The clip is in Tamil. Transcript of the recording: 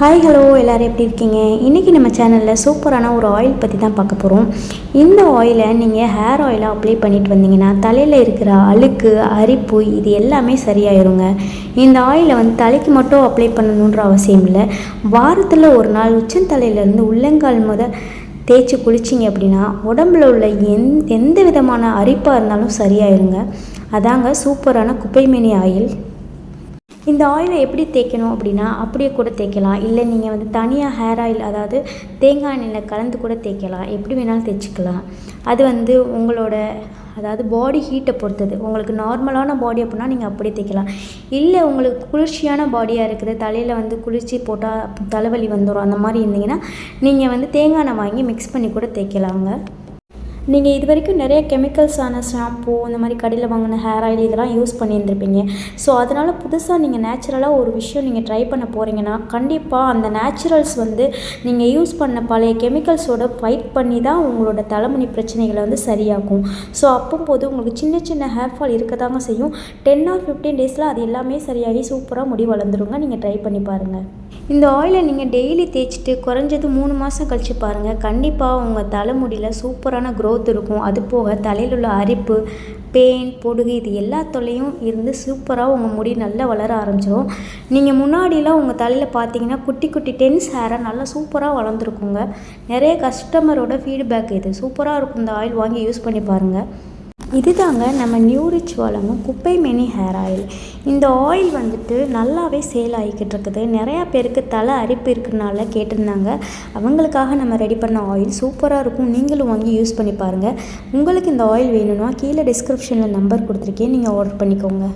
ஹாய் ஹலோ எல்லோரும் எப்படி இருக்கீங்க? இன்றைக்கி நம்ம சேனலில் சூப்பரான ஒரு ஆயில் பற்றி தான் பார்க்க போகிறோம் இந்த ஆயிலை நீங்கள் ஹேர் ஆயிலாக அப்ளை பண்ணிட்டு வந்தீங்கன்னா தலையில் இருக்கிற அழுக்கு அரிப்பு இது எல்லாமே சரியாயிருங்க. இந்த ஆயிலை வந்து தலைக்கு மட்டும் அப்ளை பண்ணணுன்ற அவசியம் இல்லை. வாரத்தில் ஒரு நாள் உச்சந்தலையிலேருந்து உள்ளங்கால் முத தேய்ச்சி குளிச்சிங்க அப்படின்னா உடம்புல உள்ள எந் எந்த விதமான அரிப்பாக இருந்தாலும் சரியாயிருங்க. அதாங்க சூப்பரான குப்பைமேனி ஆயில் இந்த ஆயிலை எப்படி தேய்க்கணும் அப்படின்னா அப்படியே கூட தேய்க்கலாம். இல்லை நீங்கள் வந்து தனியாக ஹேர் ஆயில் அதாவது தேங்காய் எண்ணெயில் கலந்து கூட தேய்க்கலாம். எப்படி வேணாலும் தேய்ச்சிக்கலாம். அது வந்து உங்களோட அதாவது பாடி ஹீட்டை பொறுத்தது. உங்களுக்கு நார்மலான பாடி அப்படின்னா நீங்கள் அப்படியே தேய்க்கலாம். இல்லை உங்களுக்கு குளிர்ச்சியான பாடியாக இருக்குது தலையில் வந்து குளிர்ச்சி போட்டால் தலைவலி வந்துடும் அந்த மாதிரி இருந்தீங்கன்னா நீங்கள் வந்து தேங்காய் எண்ணெய் வாங்கி மிக்ஸ் பண்ணி கூட தேய்க்கலாங்க. நீங்கள் இது வரைக்கும் நிறைய கெமிக்கல்ஸான ஷாம்பு இந்த மாதிரி கடையில் வாங்கின ஹேர் ஆயில் இதெல்லாம் யூஸ் பண்ணியிருந்துருப்பீங்க. ஸோ அதனால் புதுசாக நீங்கள் நேச்சுரலாக ஒரு விஷயம் நீங்கள் ட்ரை பண்ண போகிறீங்கன்னா கண்டிப்பாக அந்த நேச்சுரல்ஸ் வந்து நீங்கள் யூஸ் பண்ண பழைய கெமிக்கல்ஸோட ஃபைட் பண்ணி தான் உங்களோட தலைமுடி பிரச்சனைகளை வந்து சரியாகும் ஸோ அப்போம்போது உங்களுக்கு சின்ன சின்ன ஹேர் ஃபால் இருக்க தாங்க செய்யும். டென் ஆர் ஃபிஃப்டீன் டேஸில் அது எல்லாமே சரியாகி சூப்பராக முடி வளர்ந்துருங்க. நீங்கள் ட்ரை பண்ணி பாருங்கள் இந்த ஆயிலை நீங்கள் டெய்லி தேய்ச்சிட்டு குறைஞ்சது மூணு மாதம் கழித்து பாருங்கள் கண்டிப்பாக உங்கள் தலைமுடியில் சூப்பரான க்ரோத் இருக்கும். அது போக தலையில் உள்ள அரிப்பு பெயின் பொடுகு இது எல்லா தொல்லையும் இருந்து சூப்பராக உங்கள் முடி நல்லா வளர ஆரம்பிச்சிடும் நீங்கள் முன்னாடிலாம் உங்கள் தலையில் பார்த்தீங்கன்னா குட்டி குட்டி டென்ஸ் ஹேராக நல்லா சூப்பராக வளர்ந்துருக்குங்க. நிறைய கஸ்டமரோட ஃபீட்பேக் இது. சூப்பராக இருக்கும் இந்த ஆயில் வாங்கி யூஸ் பண்ணி பாருங்கள் இதுதாங்க நம்ம நியூ ரிச் வழங்கும் குப்பை மெனி ஹேர் ஆயில் இந்த ஆயில் வந்துட்டு நல்லாவே சேல் ஆகிக்கிட்டு இருக்குது. நிறையா பேருக்கு தலை அரிப்பு இருக்கிறனால கேட்டிருந்தாங்க. அவங்களுக்காக நம்ம ரெடி பண்ண ஆயில் சூப்பராக இருக்கும். நீங்களும் வாங்கி யூஸ் பண்ணி பாருங்கள் உங்களுக்கு இந்த ஆயில் வேணும்னா கீழே டிஸ்கிரிப்ஷனில் நம்பர் கொடுத்துருக்கேன். நீங்கள் ஆர்டர் பண்ணிக்கோங்க.